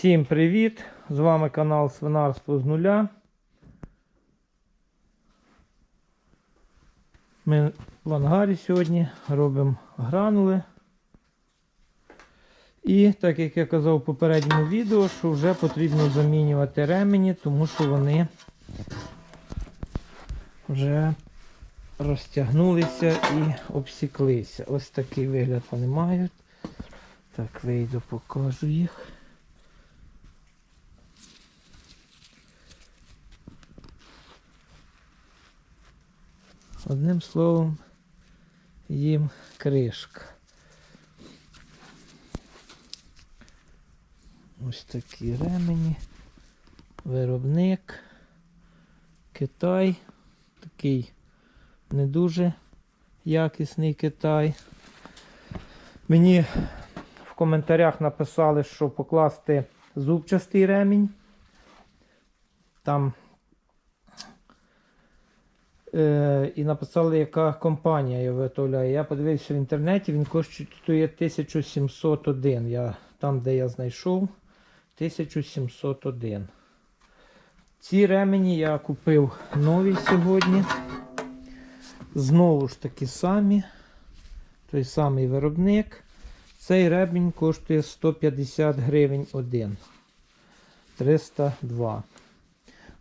Всім привіт! З вами канал Свинарство з нуля. Ми в ангарі сьогодні робимо гранули. І так як я казав в попередньому відео, що вже потрібно замінювати ремені, тому що вони вже розтягнулися і обсіклися. Ось такий вигляд вони мають. Так, вийду, покажу їх. Одним словом, їм кришка. Ось такі ремені. Виробник. Китай. Такий не дуже якісний Китай. Мені в коментарях написали, що покласти зубчастий ремінь. Там Е, і написали, яка компанія його виготовляє. Я подивився в інтернеті, він коштує 1701. Я, там, де я знайшов, 1701. Ці ремені я купив нові сьогодні. Знову ж таки самі. Той самий виробник. Цей ремінь коштує 150 гривень один. 302.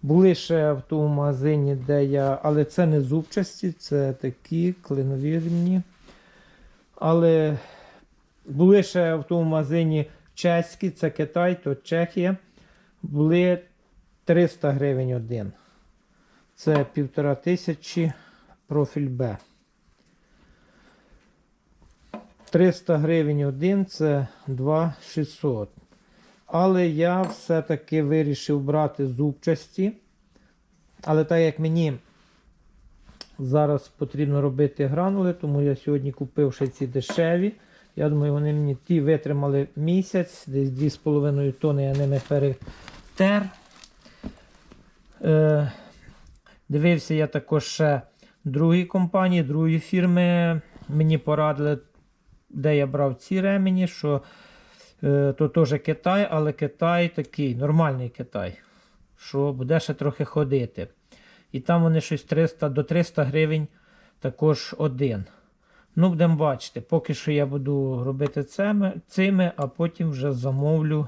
Були ще в тому магазині, де я. Але це не зубчасті, це такі клинові ремні. Але були ще в тому магазині чеські, це Китай, то Чехія. Були 300 гривень один. Це півтора тисячі профіль Б. 300 гривень один це 2600. Але я все-таки вирішив брати зубчасті. Але так як мені зараз потрібно робити гранули, тому я сьогодні купив ще ці дешеві. Я думаю, вони мені ті витримали місяць, десь 2,5 тонни я ними перетер. Е, дивився я також ще другі компанії, другі фірми. Мені порадили, де я брав ці ремені, що то теж Китай, але Китай такий, нормальний Китай, що буде ще трохи ходити. І там вони щось 300 до 300 гривень також один. Ну, будемо бачити. Поки що я буду робити цими, цими а потім вже замовлю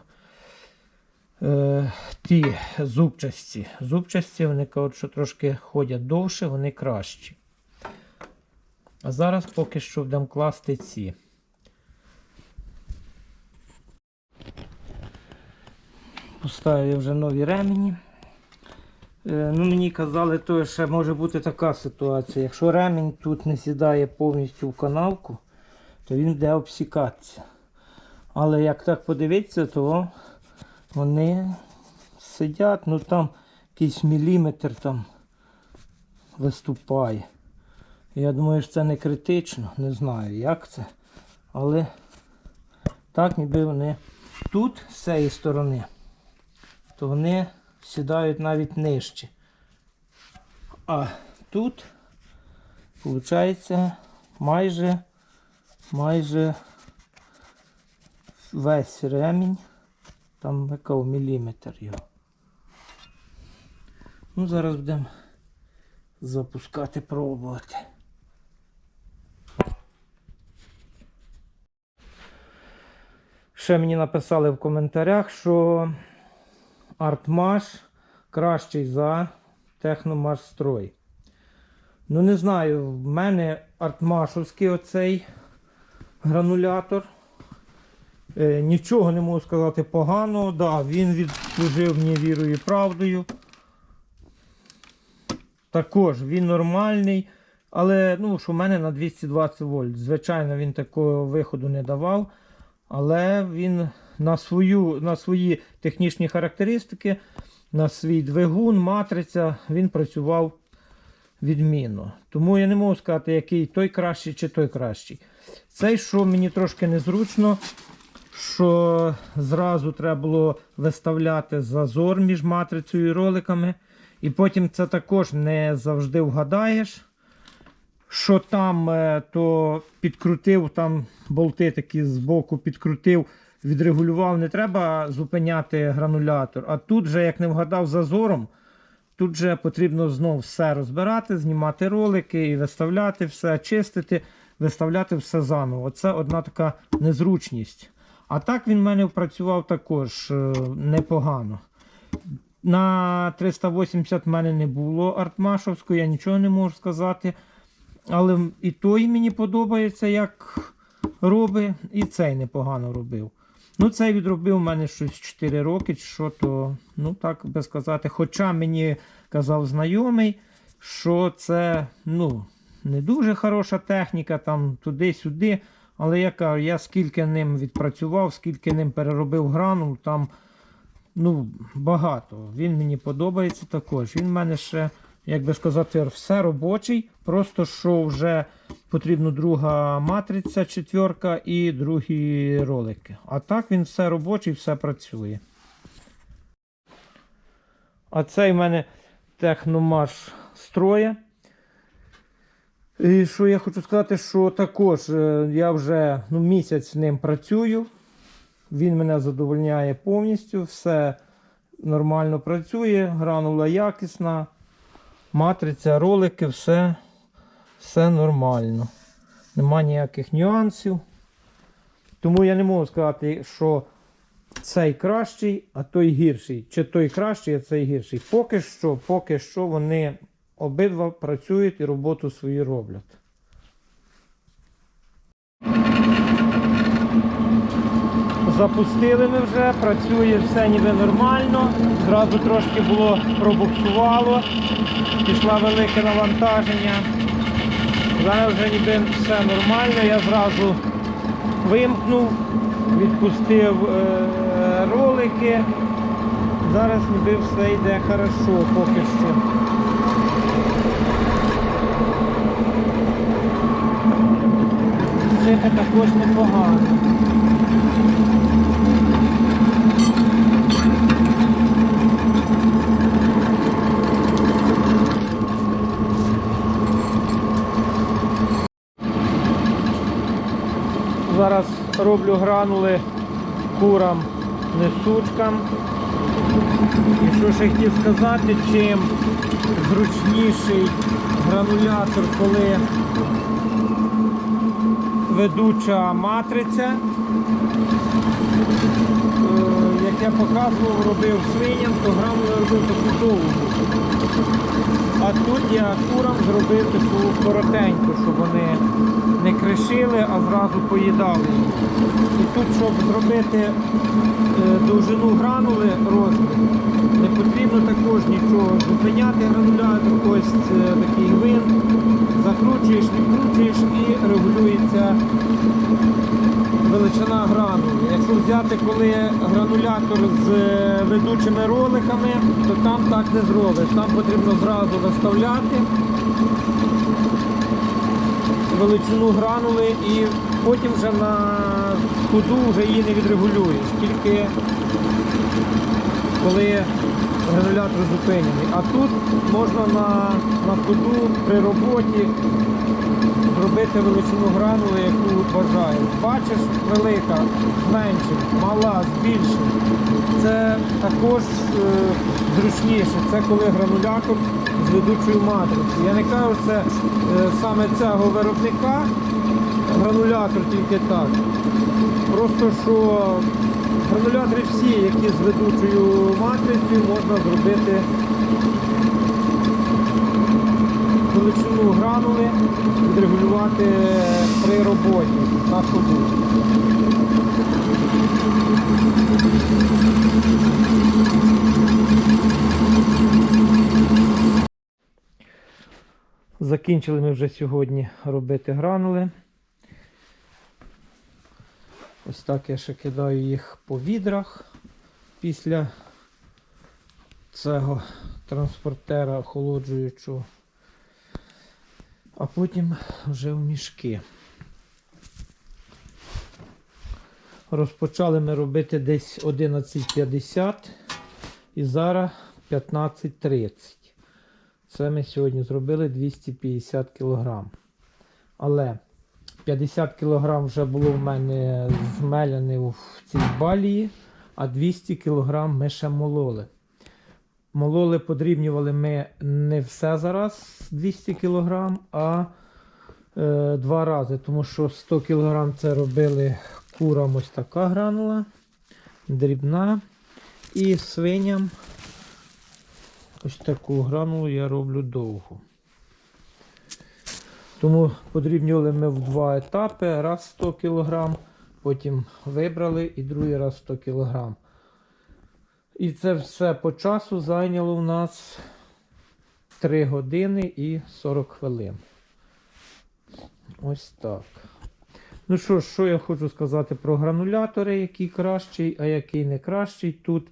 е, ті зубчасті. Зубчасті, вони кажуть, що трошки ходять довше, вони кращі. А зараз поки що будемо класти ці. Поставив вже нові ремені. Е, ну, Мені казали, то ще може бути така ситуація. Якщо ремінь тут не сідає повністю в канавку, то він буде обсікатися. Але як так подивитися, то вони сидять, ну там якийсь міліметр там виступає. Я думаю, що це не критично, не знаю як це. Але так ніби вони тут з цієї сторони то вони сідають навіть нижче. А тут, виходить, майже майже весь ремінь, там який міліметр його. Ну, зараз будемо запускати, пробувати. Ще мені написали в коментарях, що Артмаш кращий за Техномашстрой. Ну, не знаю, в мене артмашовський оцей гранулятор. Е, нічого не можу сказати поганого. Да, він відслужив мені вірою і правдою. Також він нормальний. Але ну, що в мене на 220 вольт. Звичайно, він такого виходу не давав. Але він на свою, на свої технічні характеристики, на свій двигун, матриця, він працював відмінно. Тому я не можу сказати, який той кращий чи той кращий. Цей, що мені трошки незручно, що зразу треба було виставляти зазор між матрицею і роликами. І потім це також не завжди вгадаєш. Що там, е, то підкрутив, там болти такі з боку підкрутив, відрегулював, не треба зупиняти гранулятор. А тут же, як не вгадав зазором, тут же потрібно знов все розбирати, знімати ролики і виставляти все, чистити, виставляти все заново. Це одна така незручність. А так він в мене працював також е, непогано. На 380 в мене не було артмашовської, я нічого не можу сказати. Але і той мені подобається, як робить, і цей непогано робив. Ну, цей відробив у мене щось 4 роки, що то, ну так би сказати. Хоча мені казав знайомий, що це ну, не дуже хороша техніка, там туди-сюди. Але я кажу, я скільки ним відпрацював, скільки ним переробив гранул, там ну, багато. Він мені подобається також. Він в мене ще, як би сказати, все робочий. Просто що вже потрібна друга матриця, четверка і другі ролики. А так він все робочий, все працює. А цей в мене техномаш строє. І що я хочу сказати, що також е, я вже ну, місяць ним працюю. Він мене задовольняє повністю, все нормально працює, гранула якісна, матриця, ролики, все, все нормально. Нема ніяких нюансів. Тому я не можу сказати, що цей кращий, а той гірший. Чи той кращий, а цей гірший. Поки що, поки що вони обидва працюють і роботу свою роблять. Запустили ми вже, працює все ніби нормально. Зразу трошки було пробуксувало, пішло велике навантаження. Зараз вже ніби все нормально, я зразу вимкнув, відпустив е, ролики. Зараз ніби все йде хорошо поки що. Сипе також непогано. Зараз роблю гранули курам несучкам. І що ще хотів сказати, чим зручніший гранулятор, коли ведуча матриця. Е, Як я показував, робив свиням, то гранули робив таку довгу. А тут я курам зробив таку коротеньку, щоб вони не кришили, а зразу поїдали. І тут, щоб зробити е, довжину гранули розмір, не потрібно також нічого зупиняти гранулятор, ось е, такий гвинт, закручуєш, відкручуєш і регулюється величина гранули. Якщо взяти коли гранулятор з е, ведучими роликами, то там так не зробиш. Там потрібно зразу виставляти величину гранули і потім вже на ходу вже її не відрегулюєш. Тільки коли гранулятор зупинений. А тут можна на, на ходу при роботі зробити величину гранули, яку бажаєш. Бачиш, велика, зменшив, мала, збільшив. Це також е, зручніше. Це коли гранулятор з ведучою матрицею. Я не кажу, це е, саме цього виробника гранулятор тільки так. Просто що гранулятори всі, які з ведучою матрицею, можна зробити величину гранули, відрегулювати при роботі на ходу. Закінчили ми вже сьогодні робити гранули. Ось так я ще кидаю їх по відрах після цього транспортера охолоджуючого, а потім вже в мішки. Розпочали ми робити десь 11.50 і зараз 15.30. Це ми сьогодні зробили 250 кг. Але 50 кг вже було в мене змеляне в цій балії, а 200 кг ми ще мололи. Мололи, подрібнювали ми не все зараз 200 кг, а е, два рази, тому що 100 кг це робили курам ось така гранула, дрібна. І свиням ось таку гранулу я роблю довгу. Тому подрібнювали ми в два етапи, раз 100 кг, потім вибрали і другий раз 100 кг. І це все по часу зайняло у нас 3 години і 40 хвилин. Ось так. Ну що ж, що я хочу сказати про гранулятори, який кращий, а який не кращий. Тут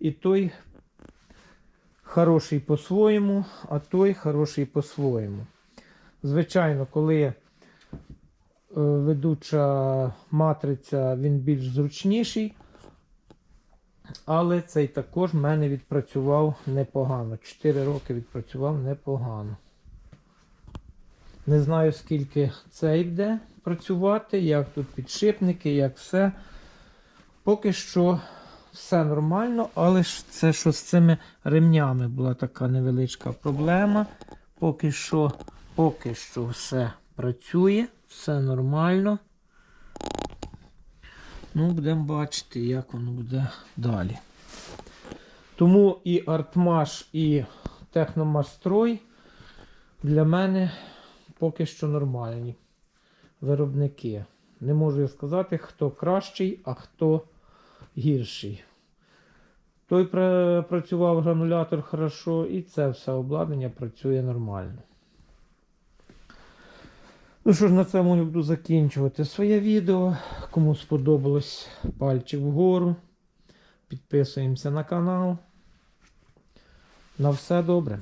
і той хороший по-своєму, а той хороший по-своєму. Звичайно, коли е, ведуча матриця, він більш зручніший. Але цей також в мене відпрацював непогано. 4 роки відпрацював непогано. Не знаю, скільки це йде працювати, як тут підшипники, як все. Поки що все нормально, але ж це що з цими ремнями була така невеличка проблема. Поки що, поки що все працює, все нормально. Ну, будемо бачити, як воно буде далі. Тому і Артмаш, і Техномастрой для мене поки що нормальні виробники. Не можу я сказати, хто кращий, а хто гірший. Той працював гранулятор хорошо, і це все обладнання працює нормально. Ну що ж, на цьому я буду закінчувати своє відео. Кому сподобалось, пальчик вгору. Підписуємося на канал. На все добре.